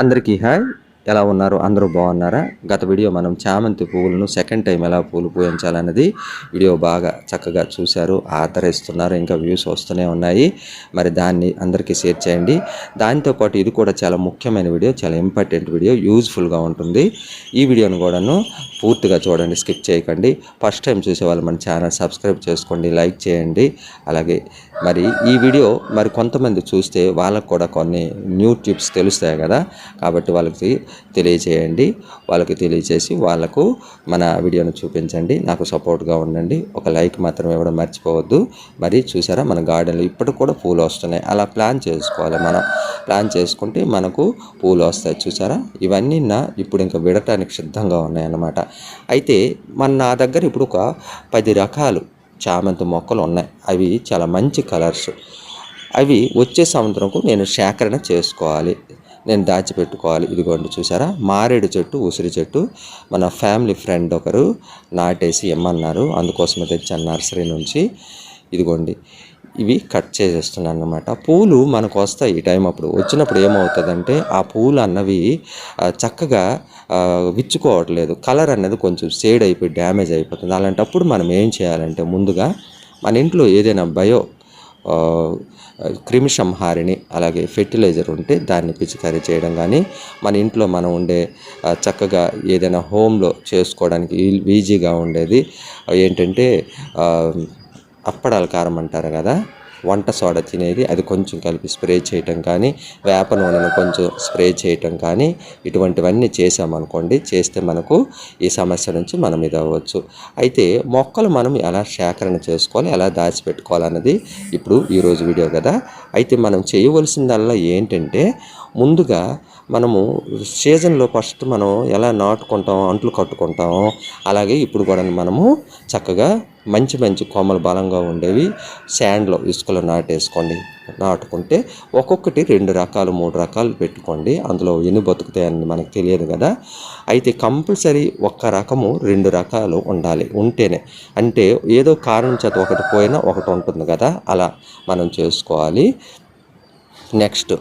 అందరికీ హాయ్ ఎలా ఉన్నారు? అందరూ బాగున్నారా? గత వీడియో మనం చామంతి పువ్వులను సెకండ్ టైం ఎలా పూలు పూయించాలన్నది వీడియో బాగా చక్కగా చూశారు ఆదరిస్తున్నారు ఇంకా వ్యూస్ వస్తూనే ఉన్నాయి. మరి దాన్ని అందరికీ షేర్ చేయండి. దాంతోపాటు ఇది కూడా చాలా ముఖ్యమైన వీడియో చాలా ఇంపార్టెంట్ వీడియో యూజ్ఫుల్గా ఉంటుంది. ఈ వీడియోను కూడాను పూర్తిగా చూడండి స్కిప్ చేయకండి. ఫస్ట్ టైం చూసే వాళ్ళు మన ఛానల్ సబ్స్క్రైబ్ చేసుకోండి లైక్ చేయండి. అలాగే మరి ఈ వీడియో మరి కొంతమంది చూస్తే వాళ్ళకు కూడా కొన్ని న్యూ టిప్స్ తెలుస్తాయి కదా. కాబట్టి వాళ్ళకి తెలియచేయండి. వాళ్ళకి తెలియచేసి వాళ్ళకు మన వీడియోను చూపించండి. నాకు సపోర్ట్గా ఉండండి. ఒక లైక్ మాత్రం ఇవ్వడం మర్చిపోవద్దు. మరి చూసారా మన గార్డెన్లో ఇప్పటికి కూడా పూలు వస్తున్నాయి. అలా ప్లాన్ చేసుకోవాలి మనం. ప్లాన్ చేసుకుంటే మనకు పూలు వస్తాయి. చూసారా? ఇవన్నీ నా ఇప్పుడు ఇంకా విడటానికి సిద్ధంగా ఉన్నాయన్నమాట. అయితే మన నా దగ్గర ఇప్పుడు ఒక పది రకాలు చామంతి మొక్కలు ఉన్నాయి. అవి చాలా మంచి కలర్స్. అవి వచ్చే సంవత్సరంకు నేను సేకరణ చేసుకోవాలి. నేను దాచిపెట్టుకోవాలి. ఇదిగోండి చూసారా? మారేడు చెట్టు ఉసిరి చెట్టు. మన ఫ్యామిలీ ఫ్రెండ్ ఒకరు నాటేసి ఇమ్మన్నారు. అందుకోసమే తెచ్చాను నర్సరీ నుంచి. ఇదిగోండి. ఇవి కట్ చేసేస్తున్నాను అనమాట పూలు మనకు వస్తాయి ఈ టైం అప్పుడు. వచ్చినప్పుడు ఏమవుతుందంటే ఆ పూలు అన్నవి చక్కగా విచ్చుకోవట్లేదు. కలర్ అనేది కొంచెం షేడ్ అయిపోయి డ్యామేజ్ అయిపోతుంది. అలాంటప్పుడు మనం ఏం చేయాలంటే ముందుగా మన ఇంట్లో ఏదైనా బయో క్రిమి సంహారిణి అలాగే ఫెర్టిలైజర్ ఉంటే దాన్ని పిచికారీ చేయడం కానీ మన ఇంట్లో మనం ఉండే చక్కగా ఏదైనా హోమ్లో చేసుకోవడానికి ఈజీగా ఉండేది ఏంటంటే అప్పడాల కారం అంటారు కదా వంట సోడా తినేది. అది కొంచెం కలిపి స్ప్రే చేయటం కానీ వేప నూనెను కొంచెం స్ప్రే చేయటం కానీ ఇటువంటివన్నీ చేసామనుకోండి చేస్తే మనకు ఈ సమస్య నుంచి మనం ఇది అవ్వచ్చు. అయితే మొక్కలు మనం ఎలా సేకరణ చేసుకోవాలి ఎలా దాచిపెట్టుకోవాలన్నది ఇప్పుడు ఈరోజు వీడియో కదా. అయితే మనం చేయవలసిందల్లా ఏంటంటే ముందుగా మనము సీజన్లో ఫస్ట్ మనం ఎలా నాటుకుంటాం అంట్లు కట్టుకుంటాం అలాగే ఇప్పుడు కూడా మనము చక్కగా మంచి మంచి కొమ్మలు బలంగా ఉండేవి శాండ్లో ఇసుకలో నాటేసుకోండి. నాటుకుంటే ఒక్కొక్కటి రెండు రకాలు మూడు రకాలు పెట్టుకోండి. అందులో ఎన్ని బతుకుతాయని మనకు తెలియదు కదా. అయితే కంపల్సరీ ఒక్క రకము రెండు రకాలు ఉండాలి ఉంటేనే. అంటే ఏదో కారణం చేత ఒకటి పోయినా ఒకటి ఉంటుంది కదా. అలా మనం చేసుకోవాలి. నెక్స్ట్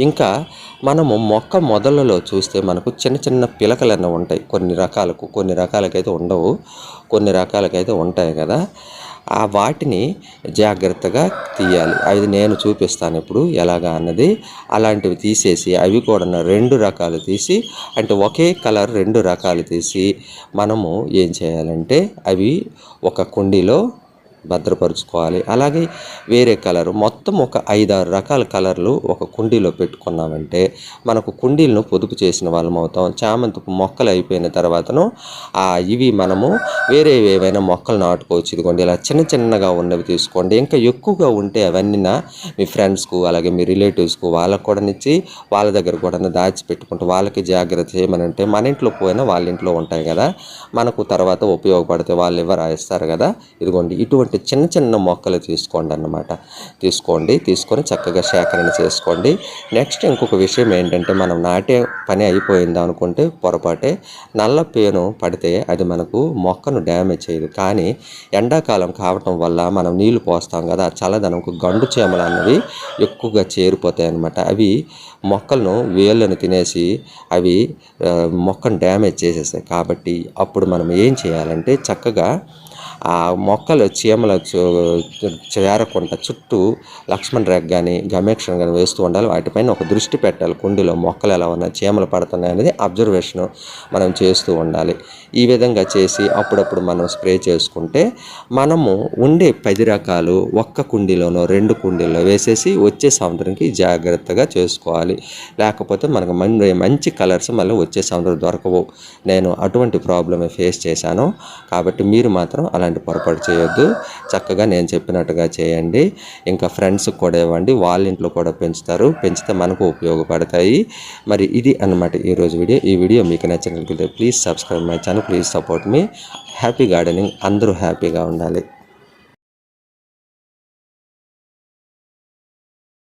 ఇంకా మనము మొక్క మొదలలో చూస్తే మనకు చిన్న చిన్న పిలకలన్నీ ఉంటాయి. కొన్ని రకాలకు కొన్ని రకాలకైతే ఉండవు. కొన్ని రకాలకైతే ఉంటాయి కదా. ఆ వాటిని జాగ్రత్తగా తీయాలి. అది నేను చూపిస్తాను ఇప్పుడు ఎలాగా అన్నది. అలాంటివి తీసేసి అవి కూడా రెండు రకాలు తీసి అంటే ఒకే కలర్ రెండు రకాలు తీసి మనము ఏం చేయాలంటే అవి ఒక కుండీలో భద్రపరుచుకోవాలి. అలాగే వేరే కలర్ మొత్తం ఒక ఐదారు రకాల కలర్లు ఒక కుండీలో పెట్టుకున్నామంటే మనకు కుండీలను పొదుపు చేసిన వాళ్ళం అవుతాం. చామంతి మొక్కలు అయిపోయిన తర్వాతను ఇవి మనము వేరే ఏవైనా మొక్కలు నాటుకోవచ్చు. ఇదిగోండి ఇలా చిన్న చిన్నగా ఉన్నవి తీసుకోండి. ఇంకా ఎక్కువగా ఉంటే అవన్నీ మీ ఫ్రెండ్స్కు అలాగే మీ రిలేటివ్స్కు వాళ్ళకు కూడా ఇచ్చి వాళ్ళ దగ్గర కూడా దాచిపెట్టుకుంటూ వాళ్ళకి జాగ్రత్త చేయమనంటే మన ఇంట్లో పోయినా వాళ్ళ ఇంట్లో ఉంటాయి కదా. మనకు తర్వాత ఉపయోగపడితే వాళ్ళు ఎవరు రాయిస్తారు కదా. ఇదిగోండి ఇటువంటి చిన్న చిన్న మొక్కలు తీసుకోండి అన్నమాట. తీసుకోండి తీసుకొని చక్కగా సేకరణ చేసుకోండి. నెక్స్ట్ ఇంకొక విషయం ఏంటంటే మనం నాటే పని అయిపోయిందా అనుకుంటే పొరపాటే నల్ల పేను పడితే అది మనకు మొక్కను డ్యామేజ్ చేయదు. కానీ ఎండాకాలం కావటం వల్ల మనం నీళ్ళు పోస్తాం కదా ఆ చల్లదనంకు గండు చేమలు అన్నవి ఎక్కువగా చేరిపోతాయి అన్నమాట. అవి మొక్కలను వేళ్ళను తినేసి అవి మొక్కను డ్యామేజ్ చేసేస్తాయి. కాబట్టి అప్పుడు మనం ఏం చేయాలంటే చక్కగా ఆ మొక్కలు చీమల చేరకుండా చుట్టూ లక్ష్మణ్ రేఖ కానీ గమేక్షణ కానీ వేస్తూ ఉండాలి. వాటిపైన ఒక దృష్టి పెట్టాలి. కుండీలో మొక్కలు ఎలా ఉన్నాయి చీమలు పడుతున్నాయి అనేది అబ్జర్వేషన్ మనం చేస్తూ ఉండాలి. ఈ విధంగా చేసి అప్పుడప్పుడు మనం స్ప్రే చేసుకుంటే మనము ఉండే పది రకాలు ఒక్క కుండీలోనో రెండు కుండీల్లో వేసేసి వచ్చే సంవత్సరంకి జాగ్రత్తగా చేసుకోవాలి. లేకపోతే మనకు మంచి మంచి కలర్స్ మళ్ళీ వచ్చే సంవత్సరం దొరకవు. నేను అటువంటి ప్రాబ్లమే ఫేస్ చేశాను. కాబట్టి మీరు మాత్రం అలాంటి పొరపాటు చేయొద్దు. చక్కగా నేను చెప్పినట్టుగా చేయండి. ఇంకా ఫ్రెండ్స్కి కూడా ఇవ్వండి. వాళ్ళ ఇంట్లో కూడా పెంచుతారు. పెంచితే మనకు ఉపయోగపడతాయి. మరి ఇది అన్నమాట ఈరోజు వీడియో. ఈ వీడియో మీకు నచ్చినట్లయితే please subscribe my channel. Please support me. Happy gardening. అందరూ హ్యాపీగా ఉండాలి.